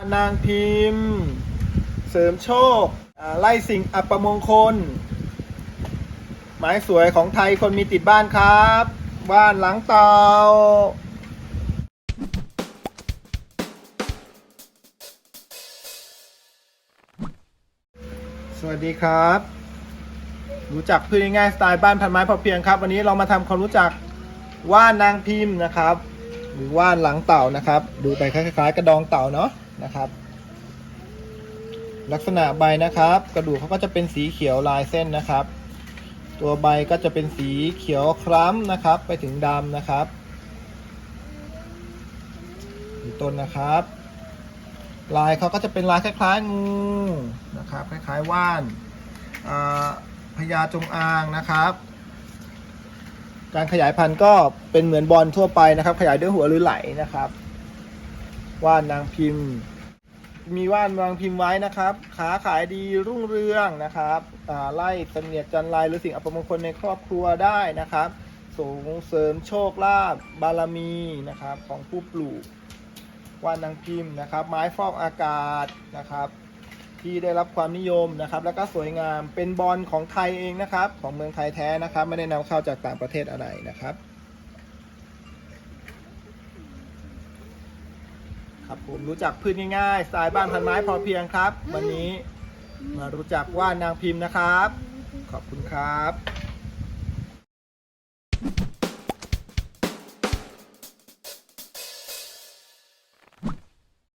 นางพิมพ์ เสริมโชค ไล่สิ่งอัปมงคลไม้สวยของไทยคนมีติดบ้านครับ บ้านหลังเตาสวัสดีครับ รู้จักพืชง่ายสไตล์บ้านพันไม้พอเพียงครับ วันนี้เรามาทำความรู้จักว่านนางพิมพ์นะครับ หรือว่านหลังเต่านะครับ ดูไปคล้ายๆ กระดองเต่าเนาะ นะครับ ลักษณะใบนะครับ กระดูกเขาก็จะเป็นสีเขียวลายเส้นนะครับ ตัวใบก็จะเป็นสีเขียวคล้ำนะครับ ไปถึงดำนะครับดูต้นนะครับ ลายเขาก็จะเป็นลายคล้ายๆงูนะครับ คล้ายๆว่านพญาจงอางนะครับ การขยายพันธุ์ก็เป็นเหมือนบอลทั่วไปนะครับ ขยายด้วยหัวหรือไหลนะครับ ว่านนางพิมพ์ มีว่านนางพิมพ์ไว้นะครับขาขายดีรุ่งเรืองนะครับไล่เสนียดจันไรหรือสิ่งอัปมงคลในครอบครัวได้นะครับส่งเสริมโชคลาภบารมีนะครับของผู้ปลูกว่านนางพิมพ์นะครับ ไม้ฟอกอากาศนะครับ ที่ได้รับความนิยมนะครับ แล้วก็สวยงามเป็นบอลของไทยเองนะครับ ของเมืองไทยแท้นะครับ ไม่ได้นำเข้าจากต่างประเทศอะไรนะครับ ครับผมรู้จักพืชง่ายๆสไตล์บ้านพันไม้พอเพียงครับ วันนี้มารู้จักว่านางพิมพ์นะครับ ขอบคุณครับ